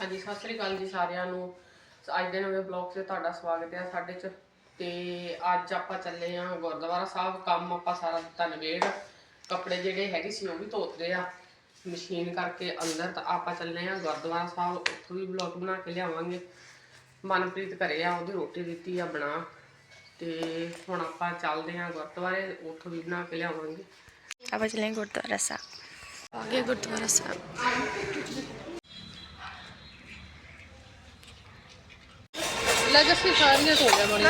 ਹਾਂਜੀ, ਸਤਿ ਸ੍ਰੀ ਅਕਾਲ ਜੀ ਸਾਰਿਆਂ ਨੂੰ। ਅੱਜ ਦੇ ਨਵੇਂ ਬਲੌਗ 'ਚ ਤੁਹਾਡਾ ਸਵਾਗਤ ਹੈ ਸਾਡੇ 'ਚ। ਤੇ ਅੱਜ ਆਪਾਂ ਚੱਲੇ ਆ ਗੁਰਦੁਆਰਾ ਸਾਹਿਬ। ਕੰਮ ਆਪਾਂ ਸਾਰਾ ਦਿੱਤਾ ਨਵੇੜ ਕੱਪੜੇ ਜਿਹੜੇ ਹੈਗੇ ਸੀ ਉਹ ਵੀ ਧੋਤੇ ਆ। ਮਸ਼ੀਨ ਕਰਕੇ ਅੰਦਰ ਤਾਂ ਆਪਾਂ ਚੱਲੇ ਆ ਗੁਰਦੁਆਰਾ ਸਾਹਿਬ। ਉੱਥੋਂ ਵੀ ਬਲੌਗ ਬਣਾ ਕੇ ਲਿਆਵਾਂਗੇ। ਮਨਪ੍ਰੀਤ ਘਰੇ ਆ, ਉਹਦੀ ਰੋਟੀ ਦਿੱਤੀ ਆ ਬਣਾ। ਤੇ ਹੁਣ ਆਪਾਂ ਚੱਲਦੇ ਆ ਗੁਰਦੁਆਰੇ, ਉੱਥੋਂ ਵੀ ਬਣਾ ਕੇ ਲਿਆਵਾਂਗੇ। ਆਪਾਂ ਚੱਲੇ ਗੁਰਦੁਆਰਾ ਸਾਹਿਬ। ਆਗੇ ਗੁਰਦੁਆਰਾ ਸਾਹਿਬ। ਲੱਗ ਅਸੀਂ ਸਾਰੀਆਂ ਧੋ ਲਿਆ ਬਣੀ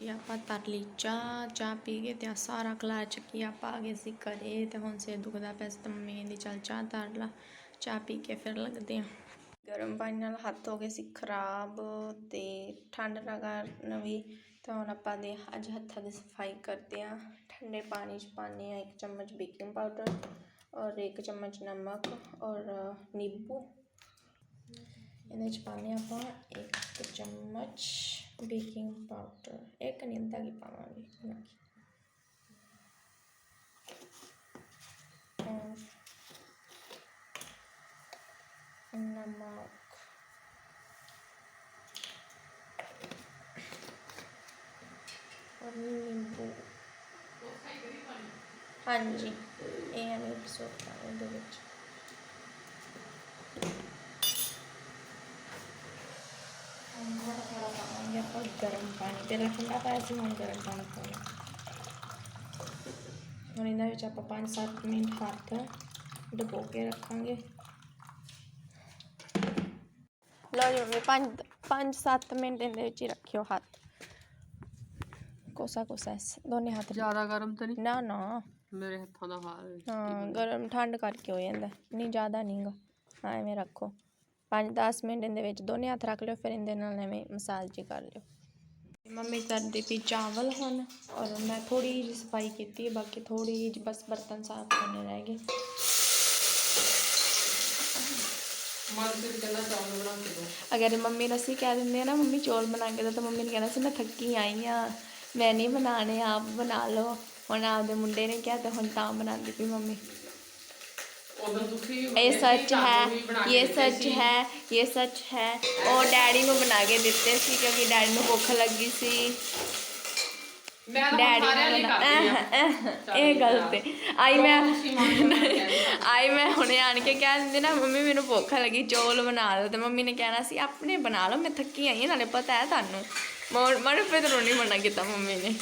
ਜੀ ਆਪਾਂ ਤਰ ਲਈ ਚਾਹ ਚਾਹ ਪੀ ਕੇ ਤੇ ਸਾਰਾ ਕਲਾ ਚੱਕੀ ਆਪਾਂ ਆ ਗਏ ਸੀ ਘਰੇ ਤੇ ਹੁਣ ਸਿਰ ਦੁਖਦਾ ਪਿਆ ਸੀ ਤੇ ਮੰਮੀ ਕਹਿੰਦੀ ਚੱਲ ਚਾਹ ਤਰ ਲਾ, ਚਾਹ ਪੀ ਕੇ ਫਿਰ ਲੱਗਦੇ ਆ ਗਰਮ ਪਾਣੀ ਨਾਲ ਹੱਥ ਹੋ ਗਏ ਸੀ ਖਰਾਬ ਤੇ ਠੰਡ ਨਾ ਕਾਰਨ ਵੀ ਤਾਂ ਹੁਣ ਆਪਾਂ ਦੇ ਅੱਜ ਹੱਥਾਂ ਦੀ ਸਫ਼ਾਈ ਕਰਦੇ ਆ ਠੰਡੇ ਪਾਣੀ 'ਚ ਪਾਉਂਦੇ ਆ ਇੱਕ ਚਮਚ ਬੇਕਿੰਗ ਪਾਊਡਰ ਔਰ ਇੱਕ ਚਮਚ ਨਮਕ ਔਰ ਨਿੰਬੂ। ਇਹਦੇ ਚ ਪਾਉਂਦੇ ਹਾਂ ਆਪਾਂ ਇੱਕ ਚਮਚ ਬੇਕਿੰਗ ਪਾਊਡਰ ਇਹ ਨਹੀਂ, ਅੱਧਾ ਕੀ ਪਾਵਾਂਗੇ? ਇੰਨਾ ਨਮਕ। ਔਰ ਨਿੰਬੂ। ਹਾਂਜੀ, ਇਹ ਹੈ ਇੱਕ ਸੋਟਾ ਇਹਦੇ ਪਾਵਾਂਗੇ ਆਪਾਂ ਗਰਮ ਪਾਣੀ ਪਹਿਲਾਂ ਠੰਡਾ ਪਾਇਆ ਸੀ ਹੁਣ ਗਰਮ ਪਾਣੀ ਪਾਉਣਾ ਹੁਣ ਇਹਨਾਂ ਵਿੱਚ ਆਪਾਂ 5-7 ਮਿੰਟ ਹੱਥ ਡੁਬੋ ਕੇ ਰੱਖਾਂਗੇ ਲਓ ਜੀ ਮੰਮੀ 5 5-7 ਮਿੰਟ ਇਹਦੇ ਵਿੱਚ ਹੀ ਰੱਖਿਓ ਹੱਥ। ਕੋਸਾ ਕੋਸਾ ਦੋਨੇ ਹੱਥ ਜ਼ਿਆਦਾ ਗਰਮ ਤਾਂ ਨਹੀਂ? ਨਾ ਨਾ। ਮੇਰੇ ਹੱਥਾਂ ਦਾ ਹਾਲ ਹੈ। ਹਾਂ ਗਰਮ ਠੰਡ ਕਰਕੇ ਹੋ ਜਾਂਦਾ। ਨਹੀਂ ਜ਼ਿਆਦਾ ਨਹੀਂਗਾ ਐਵੇਂ ਰੱਖੋ। 5-10 ਮਿੰਟ ਇਹਦੇ ਵਿੱਚ ਦੋਨੇ ਹੱਥ ਰੱਖ ਲਿਓ ਫਿਰ ਇਹਦੇ ਨਾਲ ਐਵੇਂ ਮਸਾਜ ਜੀ ਕਰ ਲਿਓ। ਮੰਮੀ ਕਰਦੀ ਪਈ ਚਾਵਲ ਹੁਣ ਔਰ ਮੈਂ ਥੋੜੀ ਜਿਹੀ ਸਫ਼ਾਈ ਕੀਤੀ ਹੈ ਬਾਕੀ ਥੋੜੀ ਜਿਹੀ ਬਸ ਬਰਤਨ ਸਾਫ਼ ਕਰਨੇ ਰਹਿ ਗਏ। ਅਗਰ ਮੰਮੀ ਨੂੰ ਅਸੀਂ ਕਹਿ ਦਿੰਦੇ ਆ ਨਾ ਮੰਮੀ ਚੌਲ ਬਣਾ ਕੇ ਦੋ ਤਾਂ ਮੰਮੀ ਨੇ ਕਹਿਣਾ ਸੀ ਮੈਂ ਥੱਕੀ ਆਈ ਆ ਮੈਂ ਨਹੀਂ ਬਣਾਣੇ ਆਪ ਬਣਾ ਲਓ। ਹੁਣ ਆਪਦੇ ਮੁੰਡੇ ਨੇ ਕਿਹਾ ਤੇ ਹੁਣ ਤਾਂ ਬਣਾਉਂਦੀ ਪਈ ਮੰਮੀ। ਇਹ ਸੱਚ ਹੈ ਇਹ ਸੱਚ ਹੈ ਇਹ ਸੱਚ ਹੈ। ਉਹ ਡੈਡੀ ਨੂੰ ਬਣਾ ਕੇ ਦਿੱਤੇ ਸੀ ਕਿਉਂਕਿ ਡੈਡੀ ਨੂੰ ਭੁੱਖ ਲੱਗੀ ਸੀ। ਮੈਂ ਡੈਡੀ ਨਾਲ ਇਹ ਗਲਤ ਹੈ। ਆਈ ਮੈਂ ਆਈ। ਮੈਂ ਹੁਣੇ ਆਣ ਕੇ ਕਹਿ ਦਿੰਦੀ ਨਾ ਮੰਮੀ ਮੈਨੂੰ ਭੁੱਖ ਲੱਗੀ ਚੌਲ ਬਣਾ ਲਓ ਤੇ ਮੰਮੀ ਨੇ ਕਹਿਣਾ ਸੀ ਆਪਣੇ ਬਣਾ ਲਓ ਮੈਂ ਥੱਕੀ ਆਈ ਹਾਂ ਨਾਲੇ ਪਤਾ ਹੈ ਤੁਹਾਨੂੰ। ਮਰ ਮਰ ਫਿਰ ਨਹੀਂ ਮਨਾ ਕੀਤਾ ਮੰਮੀ ਨੇ।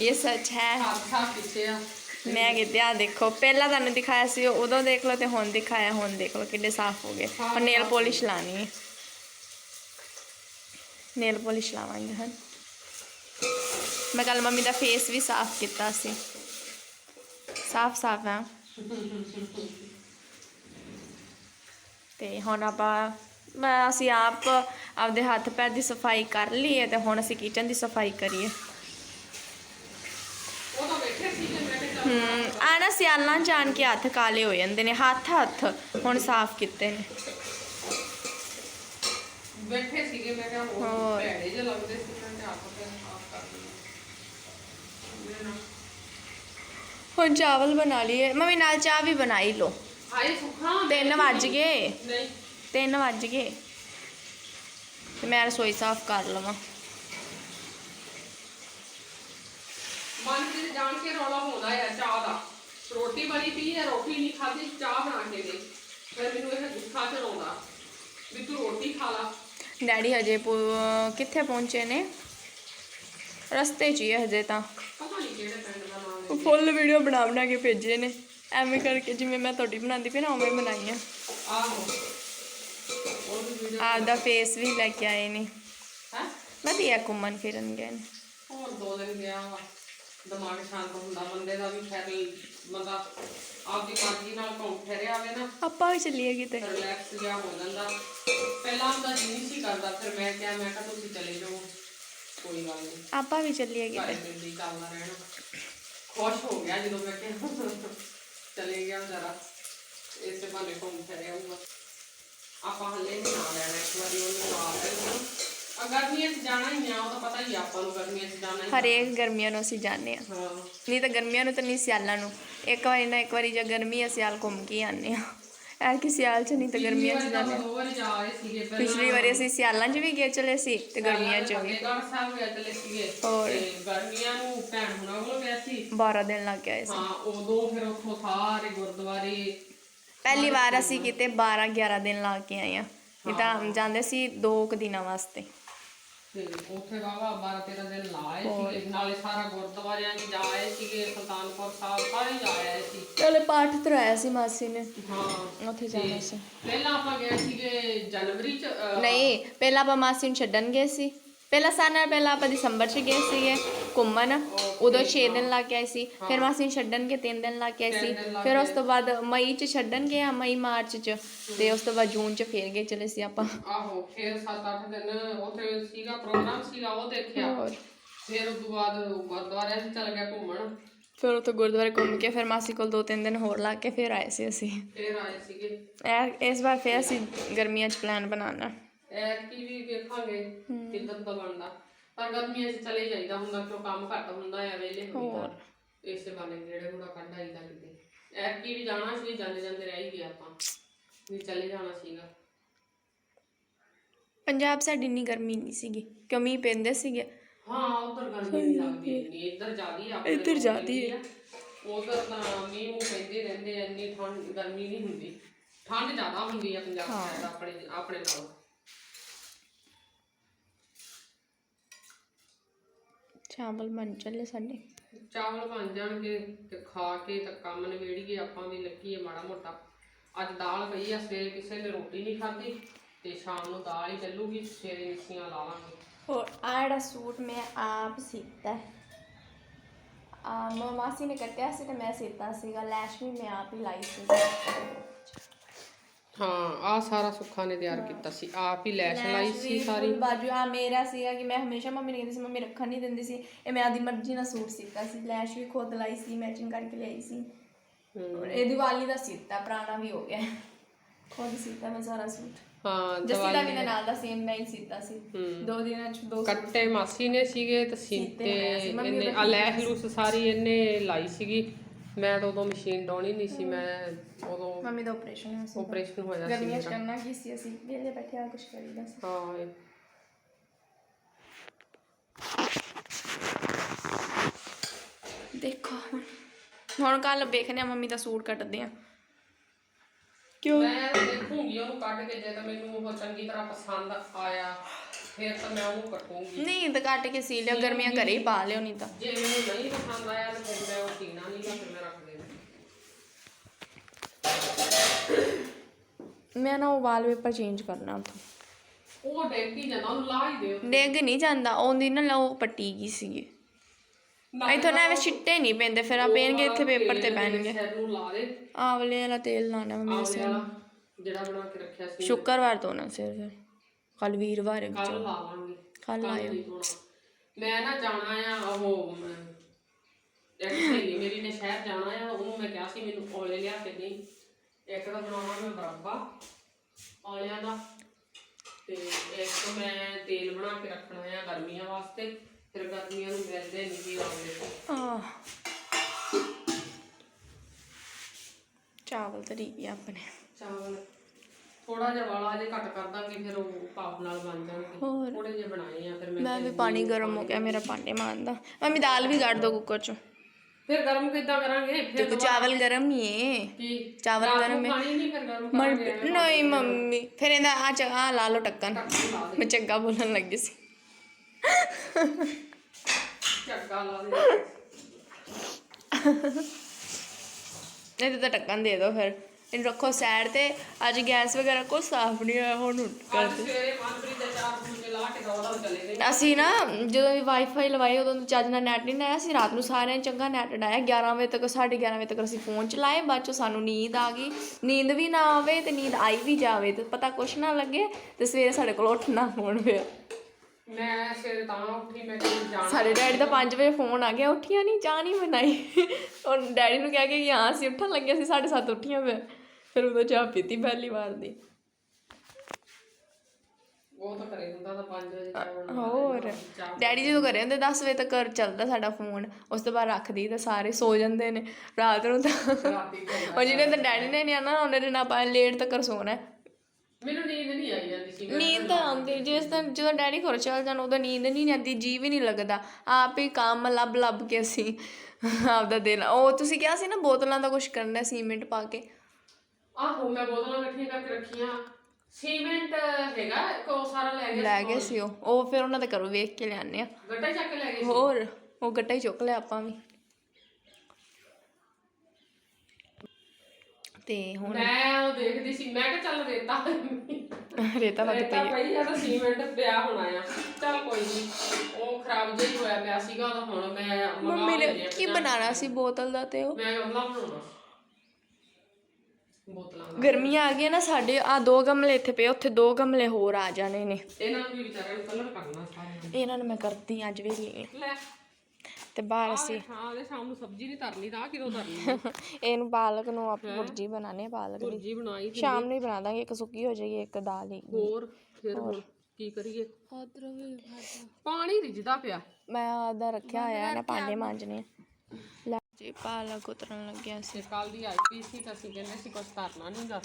ਇਹ ਸੱਚ ਹੈ। ਸਾਥ ਪਿੱਛੇ ਆ। ਮੈਂ ਕਿਤੇ ਆ ਦੇਖੋ ਪਹਿਲਾਂ ਤੁਹਾਨੂੰ ਦਿਖਾਇਆ ਸੀ ਉਦੋਂ ਦੇਖ ਲਓ ਤੇ ਹੁਣ ਦਿਖਾਇਆ ਹੁਣ ਦੇਖ ਲਓ ਕਿੰਨੇ ਸਾਫ਼ ਹੋ ਗਏ। ਹੁਣ ਨੇਲ ਪਾਲਿਸ਼ ਲਾਣੀ ਹੈ। ਨੇਲ ਪਾਲਿਸ਼ ਲਾਵਾਂਗੇ ਹੁਣ। ਮੈਂ ਕੱਲ ਮੰਮੀ ਦਾ ਫੇਸ ਵੀ ਸਾਫ਼ ਕੀਤਾ ਸੀ। ਸਾਫ਼ ਸਾਫ਼ ਹੈ। ਤੇ ਹੁਣ ਆਪਾਂ ਮੈਂ ਅਸੀਂ ਆਪ ਆਪਦੇ ਹੱਥ ਪੈਰ ਦੀ ਸਫ਼ਾਈ ਕਰ ਲਈ ਹੈ ਤੇ ਹੁਣ ਅਸੀਂ ਕਿਚਨ ਦੀ ਸਫ਼ਾਈ ਕਰੀਏ ਉਦੋਂ ਬੈਠੇ ਸੀ ਤੇ ਮੈਂ ਕਿਹਾ ਚੱਲ ਹੂੰ ਆ ਨਾ ਸਿਆਲਾਂ ਜਾਣ ਕੇ ਹੱਥ ਕਾਲੇ ਹੋ ਜਾਂਦੇ ਨੇ ਹੱਥ ਹੱਥ ਹੁਣ ਸਾਫ਼ ਕੀਤੇ ਨੇ। ਬੈਠੇ ਸੀਗੇ ਮੈਂ ਕਿਹਾ ਹੋਰ। ਭੈੜੇ ਜਿਹੇ ਲੱਗਦੇ ਸੀ ਮੈਂ ਕਿਹਾ ਆਪ ਫਿਰ ਆਪ ਕਰ ਹਾਂ ਹੁਣ ਚਾਵਲ ਬਣਾ ਲਈਏ। ਮੰਮੀ ਨਾਲ ਚਾਹ ਵੀ ਬਣਾਈ ਲੋ ਹਾਏ ਸੁਖਾ। ਤਿੰਨ ਵੱਜ ਗਏ। ਨਹੀਂ। ਤਿੰਨ ਵੱਜ ਗਏ। ਤੇ ਮੈਂ ਰਸੋਈ ਸਾਫ਼ ਕਰ ਲਵਾਂ। ਮਨ ਤੇ ਜਾਣ ਕੇ ਰੌਲਾ ਹੁੰਦਾ ਹੈ ਚਾਹ ਦਾ। ਰੋਟੀ ਬਣੀ ਪਈ ਹੈ ਰੋਟੀ ਨਹੀਂ ਖਾਧੀ ਚਾਹ ਬਣਾ ਕੇ ਦੇ। ਫਿਰ ਮੈਨੂੰ ਇਹ ਗੁੱਸਾ ਚੜਾਉਂਦਾ ਵੀ ਤੂੰ ਰੋਟੀ ਖਾ ਲਾ। ਡੈਡੀ ਹਜੇ ਪੁ- ਕਿੱਥੇ ਪਹੁੰਚੇ ਨੇ? ਰਸਤੇ 'ਚ ਹੀ ਹੈ ਹਜੇ ਤਾਂ। ਪਤਾ ਨਹੀਂ ਕਿਹੜੇ ਪਿੰਡ ਦਾ ਨਾਮ ਹੈ। ਉਹ ਫੁੱਲ ਵੀਡੀਓ ਬਣਾ ਬਣਾ ਕੇ ਭੇਜੇ ਨੇ। ਐਵੇਂ ਕਰਕੇ ਜਿਵੇਂ ਮੈਂ ਤੁਹਾਡੀ ਬਣਾਉਂਦੀ ਪਈ ਨਾ ਉਵੇਂ ਬਣਾਈ ਆ। ਆਹੋ। ਉਹ ਵੀ ਵੀਡੀਓ ਆਪਦਾ ਫੇਸ ਵੀ ਲੈ ਕੇ ਆਏ ਨੇ। ਹੈ? ਵਧੀਆ ਘੁੰਮਣ ਫਿਰਨ ਗਏ ਨੇ। ਹੋਰ ਦੋ ਦਿਨ ਗਿਆ ਵਾ। ਦਿਮਾਗ ਸ਼ਾਂਤ ਹੁੰਦਾ ਬੰਦੇ ਦਾ ਵੀ ਫਿਰ ਬੰਦਾ ਆਪਦੀ ਮਰਜ਼ੀ ਨਾਲ ਘੁੰਮ ਫਿਰਿਆ ਆਵੇ ਨਾ ਆਪਾਂ ਵੀ ਚੱਲੀਏ ਕਿਤੇ। ਰਿਲੈਕਸ ਜਿਹਾ ਹੋ ਜਾਂਦਾ। ਪਹਿਲਾਂ ਜੀ ਨਹੀਂ ਸੀ ਕਰਦਾ ਫਿਰ ਮੈਂ ਕਿਹਾ ਮੈਂ ਕਿਹਾ ਤੁਸੀਂ ਚਲੇ ਜਾਓ ਕੋਈ ਗੱਲ ਨਹੀਂ। ਆਪਾਂ ਵੀ ਚੱਲੀਏ ਕਿਤੇ। ਮਿਲਦੀ ਚੱਲਦਾ ਰਹਿਣਾ। ਖੁਸ਼ ਹੋ ਗਿਆ ਜਦੋਂ ਮੈਂ ਕਿਹਾ ਚਲੇ ਗਿਆ ਜਰਾ ਇਸੇ ਬਹਾਨੇ ਘੁੰਮ ਫਿਰ ਆਊਗਾ। ਆਪਾਂ ਹਲੇ ਨਹੀਂ ਨਾ ਲੈਣਾ ਇੱਕ ਵਾਰੀ ਉਹਨੂੰ ਨਾਲ ਲੈਣਾ ਆ ਗਰਮੀਆਂ 'ਚ ਜਾਣਾ ਹੀ ਆ ਉਹ ਤਾਂ ਪਤਾ ਹੀ ਆ ਆਪਾਂ ਨੂੰ ਗਰਮੀਆਂ 'ਚ ਜਾਣਾ ਹੀ ਆ। ਹਰੇਕ ਗਰਮੀਆਂ ਨੂੰ ਅਸੀਂ ਜਾਂਦੇ ਆ। ਹਾਂ। ਨਹੀਂ ਤਾਂ ਗਰਮੀਆਂ ਨੂੰ ਤਾਂ ਨਹੀਂ ਸਿਆਲਾਂ ਨੂੰ। ਇੱਕ ਵਾਰੀ ਨਾ ਇੱਕ ਵਾਰੀ ਜੇ ਗਰਮੀ ਆ ਸਿਆਲ ਘੁੰਮ ਕੇ ਆਉਂਦੇ ਆ। ਐ ਕਿ ਸਿਆਲ 'ਚ ਨਹੀਂ ਤਾਂ ਗਰਮੀਆਂ 'ਚ ਜਾਂਦੇ ਆ। ਦੋ ਵਾਰੀ ਜਾ ਰਹੇ ਸੀਗੇ ਪਹਿਲਾਂ। ਪਿਛਲੀ ਵਾਰੀ ਅਸੀਂ ਸਿਆਲਾਂ 'ਚ ਵੀ ਗਏ ਚਲੇ ਸੀ ਤੇ ਗਰਮੀਆਂ 'ਚ ਵੀ। ਫਤਿਹਗੜ੍ਹ ਸਾਹਿਬ ਗਏ ਚਲੇ ਸੀਗੇ। ਹੋਰ। ਤੇ ਗਰਮੀਆਂ ਨੂੰ ਭੈਣ ਹੁਣਾਂ ਕੋਲ ਗਿਆ ਸੀ। 12 ਦਿਨ ਲੱਗ ਗਏ ਸੀ। ਹਾਂ ਉਦੋਂ ਫਿਰ ਉੱਥੋਂ ਸਾਰੇ ਗੁਰਦੁਆਰੇ ਪਹਿਲੀ ਵਾਰ ਅਸੀਂ ਕਿਤੇ 12 11 ਦਿਨ ਲਾ ਕੇ ਆਏ ਆ। ਇਹ ਤਾਂ ਜਾਂਦੇ ਸੀ ਦੋ ਕੁ ਦਿਨਾਂ ਵਾਸਤੇ। ਤੇ ਉੱਥੇ ਬਾਬਾ 12 13 ਦਿਨ ਲਾਏ ਸੀਗੇ। ਨਾਲੇ ਸਾਰਾ ਗੁਰਦੁਆਰਿਆਂ 'ਚ ਜਾ ਆਏ ਸੀਗੇ ਸੁਲਤਾਨਪੁਰ ਸਾਹਿਬ ਸਾਰੇ ਜਾ ਆਏ ਸੀ। ਚਲੇ ਪਾਠ ਤਰਾਇਆ ਸੀ ਮਾਸੀ ਨੇ। ਹਾਂ ਉੱਥੇ ਜਾਣਾ ਸੀ। ਪਹਿਲਾਂ ਆਪਾਂ ਗਏ ਸੀਗੇ ਜਨਵਰੀ 'ਚ ਅਹ, ਨਹੀਂ ਪਹਿਲਾਂ ਆਪਾਂ ਮਾਸੀ ਨੂੰ ਛੱਡਣ ਗਏ ਸੀ। ਪਹਿਲਾਂ ਸਾਲ ਨਾਲ ਪਹਿਲਾਂ ਆਪਾਂ ਦਸੰਬਰ 'ਚ ਗਏ ਸੀਗੇ ਘੁੰਮਣ। ਉਦੋਂ 6 ਦਿਨ ਲਾ ਕੇ ਆਏ ਸੀ। ਫਿਰ ਮਾਸੀ ਨੂੰ ਛੱਡਣ ਗਏ 3 ਦਿਨ ਲਾ ਕੇ ਆਏ ਸੀ। ਫਿਰ ਉਸ ਤੋਂ ਬਾਅਦ ਮਈ 'ਚ ਛੱਡਣ ਗਏ ਆ ਮਈ ਮਾਰਚ 'ਚ। ਤੇ ਉਸ ਤੋਂ ਬਾਅਦ ਜੂਨ 'ਚ ਫੇਰ ਗਏ ਚਲੇ ਸੀ ਆਪਾਂ। ਆਹੋ ਫਿਰ 7-8 ਦਿਨ ਉੱਥੇ ਸੀਗਾ ਪ੍ਰੋਗਰਾਮ ਸੀਗਾ ਉਹ ਦੇਖਿਆ। ਹੋਰ। ਫਿਰ ਉਸ ਤੋਂ ਬਾਅਦ ਚੱਲ ਗਿਆ ਘੁੰਮਣ। ਫਿਰ ਉੱਥੇ ਗੁਰਦੁਆਰੇ ਘੁੰਮ ਕੇ ਫਿਰ ਮਾਸੀ ਕੋਲ 2-3 ਦਿਨ ਹੋਰ ਲਾ ਕੇ ਫਿਰ ਆਏ ਸੀ ਅਸੀਂ। ਫਿਰ ਆਏ ਸੀਗੇ। ਇਸ ਵਾਰ ਫਿਰ ਅਸੀਂ ਗਰਮੀਆਂ 'ਚ ਪਲਾਨ ਬਣਾਉਣਾ। ਐਤਕੀ ਵੀ ਵੇਖਾਂਗੇ ਕਿੱਦਾਂ ਦਾ ਬਣਦਾ। ਪਰ ਗਰਮੀਆਂ 'ਚ ਚਲੇ ਜਾਈਦਾ ਹੁੰਦਾ ਕਿਉਂ ਕੰਮ ਘੱਟ ਹੁੰਦਾ ਹੈ ਵੇਲੇ ਹੋਈਦਾ ਇਸੇ ਬਾਨੇ ਜਿਹੜੇ ਗੁੜਾ ਕੱਢ ਆਈਦਾ ਕਿਤੇ। ਐਤਕੀ ਵੀ ਜਾਣਾ ਸੀ ਜਾਂਦੇ ਜਾਂਦੇ ਰਹਿ ਹੀ ਗਏ ਆਪਾਂ। ਵੀ ਚਲੇ ਜਾਣਾ ਸੀਗਾ। ਪੰਜਾਬ ਸਾਡੀ ਇੰਨੀ ਗਰਮੀ ਨਹੀਂ ਸੀਗੀ ਕਮੀ ਪੈਂਦੇ ਸੀਗੇ? ਹਾਂ ਉਧਰ ਗਰਮੀ ਨਹੀਂ ਲੱਗਦੀ ਇੰਨੀ ਇੱਧਰ ਜ਼ਿਆਦੀ ਆ ਇੱਧਰ ਜ਼ਿਆਦੀ ਹੈ। ਉਧਰ ਤਾਂ ਮੀਂਹ ਮੂੰਹ ਪੈਂਦੇ ਰਹਿੰਦੇ ਆ ਇੰਨੀ ਠੰਡ ਗਰਮੀ ਨਹੀਂ ਹੁੰਦੀ। ਠੰਡ ਜ਼ਿਆਦਾ ਹੁੰਦੀ ਆ ਪੰਜਾਬ ਸਾਈਡ ਆਪਣੇ ਆਪਣੇ ਨਾਲੋਂ। ਚਾਵਲ ਬਣ ਚੱਲੇ ਸਾਡੇ। ਚਾਵਲ ਬਣ ਜਾਣਗੇ ਤੇ ਖਾ ਕੇ ਤਾਂ ਕੰਮ ਨਿਬੇੜੀਏ ਆਪਾਂ ਵੀ ਲੱਗੀਏ ਮਾੜਾ ਮੋਟਾ। ਅੱਜ ਦਾਲ ਪਈ ਆ ਸਵੇਰੇ ਕਿਸੇ ਨੇ ਰੋਟੀ ਨਹੀਂ ਖਾਧੀ ਤੇ ਸ਼ਾਮ ਨੂੰ ਦਾਲ ਹੀ ਚੱਲੂਗੀ ਸਵੇਰੇ ਮਿੱਸੀਆਂ ਲਾ ਲਾਂਗੇ। ਹੋਰ ਜਿਹੜਾ ਸੂਟ ਮੈਂ ਆਪ ਸੀਤਾ। ਹੈ ਆ ਮਾਸੀ ਨੇ ਕੱਟਿਆ ਸੀ ਤੇ ਮੈਂ ਸੀਤਾ ਸੀਗਾ ਲੈਸ਼ ਵੀ ਮੈਂ ਆਪ ਹੀ ਲਾਈ ਸੀ। ਹਾਂ ਆ ਸਾਰਾ ਸੁੱਖਾ ਨੇ ਤਿਆਰ ਕੀਤਾ ਸੀ ਆਪ ਹੀ ਲੈਸ਼ ਲਾਈ ਸੀ ਸਾਰੀ। ਬਾਜੂ ਆ ਮੇਰਾ ਸੀਗਾ ਕਿ ਮੈਂ ਹਮੇਸ਼ਾ ਮੰਮੀ ਨੂੰ ਕਹਿੰਦੀ ਸੀ ਮੰਮੀ ਰੱਖਣ ਨਹੀਂ ਦਿੰਦੀ ਸੀ ਇਹ ਮੈਂ ਆਦੀ ਮਰਜ਼ੀ ਨਾਲ ਸੂਟ ਸੀਤਾ ਸੀ ਲੈਸ਼ ਵੀ ਖੁਦ ਲਾਈ ਸੀ ਮੈਚਿੰਗ ਕਰਕੇ ਲਿਆਈ ਸੀ। ਇਹ ਦੀਵਾਲੀ ਦਾ ਸੀਤਾ ਪੁਰਾਣਾ ਵੀ ਹੋ ਗਿਆ। ਖੁਦ ਸੀਤਾ ਮੈਂ ਸਾਰਾ ਸੂਟ। ਹਾਂ ਜੱਸੀ ਦਾ ਵੀ ਨਾਲ ਦਾ ਸੇਮ ਮੈਂ ਹੀ ਸੀਤਾ ਸੀ। ਦੋ ਦਿਨਾਂ ਚ ਦੋ ਕੱਟੇ ਮਾਸੀ ਨੇ ਸੀਗੇ ਤੇ ਸੀਤੇ ਇਹਨੇ ਆ ਲੈਸ਼। ਲੂਸ ਸਾਰੀ ਇਹਨੇ ਲਾਈ ਸੀਗੀ। ਮੈਂ ਤਾਂ ਉਦੋਂ ਮਸ਼ੀਨ ਡਾਉਣੀ ਨਹੀਂ ਸੀ ਮੈਂ ਉਦੋਂ ਮੰਮੀ ਦਾ ਆਪਰੇਸ਼ਨ ਹੋਇਆ ਸੀ। ਆਪਰੇਸ਼ਨ ਹੋਇਆ ਸੀ ਗਰਮੀਆਂ ਚ ਕਰਨਾ ਕੀ ਸੀ ਅਸੀਂ? ਵਿਹਲੇ ਬੈਠੇ ਆ ਕੁਝ ਕਰੀਦਾ ਸੀ। ਹਾਂ ਇਹ। ਦੇਖੋ ਹੁਣ। ਹੁਣ ਕੱਲ ਵੇਖਨੇ ਆ ਮੰਮੀ ਦਾ ਸੂਟ ਕੱਟਦੇ ਆ। ਕਿਉਂ? ਮੈਂ ਦੇਖੂੰਗੀ ਉਹਨੂੰ ਕੱਢ ਕੇ ਜੇ ਤਾਂ ਮੈਨੂੰ ਉਹ ਚੰਗੀ ਤਰ੍ਹਾਂ ਪਸੰਦ ਆਇਆ। ਫਿਰ ਤਾਂ ਮੈਂ ਉਹਨੂੰ ਕੱਟੂੰਗੀ। ਨਹੀਂ ਤਾਂ ਕੱਟ ਕੇ ਸੀ ਲਿਆ ਗਰਮੀਆਂ ਘਰੇ ਹੀ ਪਾ ਲਿਓ ਨਹੀਂ ਤਾਂ। ਜੇ ਮੈਨੂੰ ਨਹੀਂ ਪਸੰਦ ਆਇਆ ਤਾਂ ਫਿਰ ਮੈਂ ਉਹ ਸੀਣਾ ਨਹੀਂ ਤਾਂ ਫਿਰ ਮੈਂ ਰੱਖ ਦੇਣਾ। ਮੈਂ ਨਾ ਉਹ ਵਾਲਪੇਪਰ ਚੇਂਜ ਕਰਨਾ ਉੱਥੋਂ। ਉਹ ਡੈਗ ਹੀ ਜਾਂਦਾ ਉਹਨੂੰ ਲਾ ਹੀ ਦਿਓ। ਡਿੱਗ ਨਹੀਂ ਜਾਂਦਾ ਉਹਦੀ ਨਾ ਲਓ ਪੱਟੀ ਗਈ ਸੀਗੀ। ਇੱਥੋਂ ਨਾ ਐਵੇਂ ਛਿੱਟੇ ਨਹੀਂ ਪੈਂਦੇ ਫਿਰ ਆ ਪੈਣਗੇ ਇੱਥੇ ਪੇਪਰ ਤੇ ਪੈਣਗੇ। ਨੂੰ ਲਾ ਦੇ। ਆਵਲੇ ਵਾਲਾ ਤੇਲ ਲਾਣਾ ਆਵਲੇ ਵਾਲਾ ਜਿਹੜਾ ਬਣਾ ਕੇ ਰੱਖਿਆ ਸੀ। ਸ਼ੁੱਕਰਵਾਰ ਤੋਂ ਨਾ ਸਿਰ। ਫਿਰ ਕੱਲ ਵੀਰਵਾਰ ਹੈ ਕੱਲ ਲਾ ਲਾਂਗੇ ਕੱਲ ਕੱਲ੍ਹ ਆਇਓ। ਮੈਂ ਨਾ ਜਾਣਾ ਆ ਉਹ ਮ, ਇੱਕ ਸਹੇਲੀ ਮੇਰੀ ਨੇ ਸ਼ਹਿਰ ਜਾਣਾ ਆ ਉਹਨੂੰ ਮੈਂ ਕਿਹਾ ਸੀ ਮੈਨੂੰ ਔਲੇ ਲਿਆ ਕੇ ਦੇ ਇੱਕ ਤਾਂ ਬਣਾਉਣਾ ਮੈਂ ਬਰਾਬਾ ਔਲਿਆਂ ਦਾ। ਤੇ ਇੱਕ ਮੈਂ ਤੇਲ ਬਣਾ ਕੇ ਰੱਖਣਾ ਆ ਗਰਮੀਆਂ ਵਾਸਤੇ ਫਿਰ ਗਰਮੀਆਂ ਨੂੰ ਮਿਲਦੇ ਨਹੀਂ ਆਉਂਦੇ। ਆਹ। ਚਾਵਲ ਤਰੀ ਆਪਣੇ। ਚਾਵਲ ਥੋੜਾ ਜਿਹਾ ਵਾਲਾ ਜੇ ਘੱਟ ਕਰ ਦਾਂਗੇ ਫਿਰ ਉਹ ਭਾਪ ਨਾਲ ਬਣ ਜਾਣਗੇ। ਹੋਰ। ਥੋੜੇ ਜਿਹੇ ਬਣਾਏ ਆ ਫਿਰ ਮੈਂ ਮੈਂ ਵੀ ਪਾਣੀ ਗਰਮ ਹੋ ਗਿਆ ਮੇਰਾ ਭਾਂਡੇ ਮਾਂਦਾ ਮੰਮੀ ਦਾਲ ਵੀ ਕੱਢ ਦੋ ਕੁੱਕਰ ਚੋਂ। ਫਿਰ ਗਰਮ ਕਿੱਦਾਂ ਕਰਾਂਗੇ? ਫਿਰ ਤੇ ਚਾਵਲ ਗਰਮ ਹੀ ਏ। ਕੀ? ਚਾਵਲ ਰਾਤ ਗਰਮ ਹੈ। ਖਾਣੀ ਨਹੀਂ ਫਿਰ ਗਰਮ ਮਰ ਕਰਾਂਗੇ ਨਹੀਂ ਮੰਮੀ। ਫਿਰ ਇਹਦਾ ਆ ਚ ਆ ਲਾ ਲੋ ਟੱਕਣ ਢੱਕਣ ਲਾ ਦੇ। ਮੈਂ ਚੰਗਾ ਬੋਲਣ ਲੱਗੀ ਸੀ। ਝੱਗਾ ਲਾ ਦੇ। ਨਹੀਂ ਤਾਂ ਟੱਕਣ ਦੇ ਦਿਓ ਫਿਰ। ਇਹਨੂੰ ਰੱਖੋ ਸਾਈਡ ਤੇ। ਅੱਜ ਗੈਸ ਵਗੈਰਾ ਕੋਈ ਸਾਫ਼ ਨਹੀਂ ਹੋਇਆ ਹੁਣ ਉੱਠ ਅੱਜ ਸਵੇਰੇ ਮਨਪ੍ਰੀਤ ਦੇ ਚਾਰ ਫੁਲਕੇ ਲਾ ਕੇ ਦਵਾ ਦਵਾ ਚਲੇ ਗਏ। ਅਸੀਂ ਨਾ ਜਦੋਂ ਵੀ ਵਾਈਫਾਈ ਲਵਾਈ ਉਦੋਂ ਤੋਂ ਚੱਜ ਨਾਲ ਨੈਟ ਨਹੀਂ ਆਇਆ। ਸੀ ਰਾਤ ਨੂੰ ਸਾਰਿਆਂ ਨੇ ਚੰਗਾ ਨੈਟ ਡਾਇਆ 11 ਵਜੇ ਤੱਕ 11:30 ਵਜੇ ਤੱਕ ਅਸੀਂ ਫੋਨ ਚਲਾਏ। ਬਾਅਦ ਚੋਂ ਸਾਨੂੰ ਨੀਂਦ ਆ ਗਈ। ਨੀਂਦ ਵੀ ਨਾ ਆਵੇ ਤੇ ਨੀਂਦ ਆਈ ਵੀ ਜਾਵੇ ਤੇ ਪਤਾ ਕੁਛ ਨਾ ਲੱਗੇ ਤੇ ਸਵੇਰੇ ਸਾਡੇ ਕੋਲ ਉੱਠਣਾ ਫੋਨ ਪਿਆ। ਮੈਂ ਸਵੇਰੇ ਤਾਂ ਉੱਠੀ ਮੈਂ ਕਿਹਾ ਜਾਣਾ। ਸਾਡੇ ਡੈਡੀ ਦਾ 5 ਵਜੇ ਫੋਨ ਆ ਗਿਆ। ਉੱਠੀਆਂ ਨਹੀਂ ਚਾਹ ਨਹੀਂ ਬਣਾਈ। ਉਹ ਡੈਡੀ ਨੂੰ ਕਹਿ ਕੇ ਕਿ ਹਾਂ ਅਸੀਂ ਉੱਠਣ ਲੱਗੇ ਸੀ 7:30 ਉੱਠੀਆਂ ਫਿਰ ਫਿਰ ਉਦੋਂ ਚਾਹ ਪੀਤੀ ਪਹਿਲੀ ਵਾਰ ਦੀ ਉਹ ਤਾਂ ਕਰੇ ਹੁੰਦਾ ਤਾਂ 5 ਵਜੇ ਚਾਹ। ਹੋਰ ਡੈਡੀ ਜਦੋਂ ਘਰੇ ਹੁੰਦੇ 10 ਵਜੇ ਤੱਕ ਚੱਲਦਾ ਸਾਡਾ ਫੋਨ ਉਸ ਤੋਂ ਬਾਅਦ ਰੱਖਦੀ ਤਾਂ ਸਾਰੇ ਸੋ ਜਾਂਦੇ ਨੇ ਰਾਤ ਨੂੰ ਤਾਂ ਰਾਤੀ। ਉਹ ਜਿਹਨੇ ਤਾਂ ਡੈਡੀ ਨੇ ਨਹੀਂ ਆਣਾ ਉਹਨੇ ਨੇ ਨਾ ਲੇਟ ਤੱਕ ਸੋਣਾ ਹੈ। ਮੈਨੂੰ ਨੀਂਦ ਨਹੀਂ ਆਈ ਜਾਂਦੀ ਸੀ ਨੀਂਦ ਤਾਂ ਆਉਂਦੀ ਜਿਸ ਦਿਨ ਜਦੋਂ ਡੈਡੀ ਘਰ ਚੱਲ ਜਾਣ ਉਦੋਂ ਨੀਂਦ ਨਹੀਂ ਆਉਂਦੀ ਜੀ ਵੀ ਨਹੀਂ ਲੱਗਦਾ ਆਪ ਹੀ ਕੰਮ ਲੱਭ ਲੱਭ ਕੇ ਅਸੀਂ ਆਪਦਾ ਦਿਨ ਉਹ ਤੁਸੀਂ ਕਿਹਾ ਸੀ ਨਾ ਬੋਤਲਾਂ ਦਾ ਕੁਝ ਕਰਨਾ ਸੀਮੈਂਟ ਪਾ ਕੇ ਆਹੋ ਮੈਂ ਬੋਤਲਾਂ ਇਕੱਠੀਆਂ ਕਰਕੇ ਰੱਖੀਆਂ। ਸੀਮੈਂਟ ਹੈਗਾ ਕੋ ਸਾਰਾ ਲੈ ਗਏ ਲੈ ਗਏ ਸੀ ਉਹ। ਉਹ ਫਿਰ ਉਹਨਾਂ ਦੇ ਘਰੋਂ ਵੇਖ ਕੇ ਲਿਆਨੇ ਆ। ਗੱਡਾ ਚੱਕ ਕੇ ਲੈ ਗਏ ਹੋਰ ਉਹ ਗੱਟਾ ਹੀ ਚੁੱਕ ਲਿਆ ਆਪਾਂ ਵੀ। ਤੇ ਹੁਣ ਮੈਂ ਉਹ ਦੇਖਦੀ ਸੀ ਮੈਂ ਕਿਹਾ ਚੱਲ ਰੇਤਾ ਰੇਤਾ ਰੇਤਾ ਪਈ ਆ। ਤਾਂ ਸੀਮੈਂਟ ਪਿਆ ਹੋਣਾ ਆ। ਚੱਲ ਕੋਈ ਨਹੀਂ ਉਹ ਖਰਾਬ ਜਿਹਾ ਹੀ ਹੋਇਆ ਪਿਆ ਸੀਗਾ ਤਾਂ ਹੁਣ ਮੈਂ ਮੰਮੀ ਨੇ ਕੀ ਬਣਾਉਣਾ ਸੀ ਬੋਤਲ ਦਾ ਤੇ ਉਹ? ਮੈਂ ਗਮਲਾ ਬਣਾਉਣਾ। ਬੋਤਲਾਂ ਦਾ। ਗਰਮੀਆਂ ਆ ਗਈਆਂ ਨਾ ਸਾਡੇ ਆ ਦੋ ਗਮਲੇ ਇੱਥੇ ਪਏ ਉੱਥੇ ਦੋ ਗਮਲੇ ਹੋਰ ਆ ਜਾਣੇ ਨੇ। ਇਹਨਾਂ ਨੂੰ ਵੀ ਵਿਚਾਰਿਆਂ ਨੂੰ ਕਲਰ ਕਰਨਾ ਸਾਰਿਆਂ ਇਹਨਾਂ ਨੂੰ ਮੈਂ ਕਰਦੀ ਅੱਜ ਵੀ ਲਈ ਨੂੰ ਲੈ। ਤੇ ਬਾਹਰ ਅਸੀਂ ਹਾਂ ਦੇ ਸ਼ਾਮ ਨੂੰ ਸਬਜ਼ੀ ਨਹੀਂ ਧਰਨੀ ਤਾਂ ਕਿਦੋਂ ਧਰਨੀ ਇਹਨੂੰ ਪਾਲਕ ਨੂੰ ਆਪ ਭੁਰਜੀ ਬਣਾਣੇ ਪਾਲਕ ਦੀ। ਸਬਜ਼ੀ ਬਣਾਈ ਤੇ ਸ਼ਾਮ ਨੂੰ ਹੀ ਬਣਾ ਦਾਂਗੇ ਇੱਕ ਸੁੱਕੀ ਹੋ ਜਾਏਗੀ ਇੱਕ ਦਾਲ ਹੀ। ਹੋਰ ਫਿਰ ਹੁਣ ਕੀ ਕਰੀਏ? ਪਾਣੀ ਰਿੱਝਦਾ ਪਿਆ। ਮੈਂ ਆਦਾ ਰੱਖਿਆ ਹੋਇਆ ਹੈ ਨਾ ਭਾਂਡੇ। ਲੈ। ਜੀ ਪਾਲਕ ਉਤਰਨ ਲੱਗਿਆ ਸੀ। ਕੱਲ ਦੀ ਆਈ ਪਈ ਸੀ ਤਾਂ ਅਸੀਂ ਕਹਿੰਦੇ ਸੀ ਕੁਝ ਧਰਨਾ ਨਹੀਂਗਾ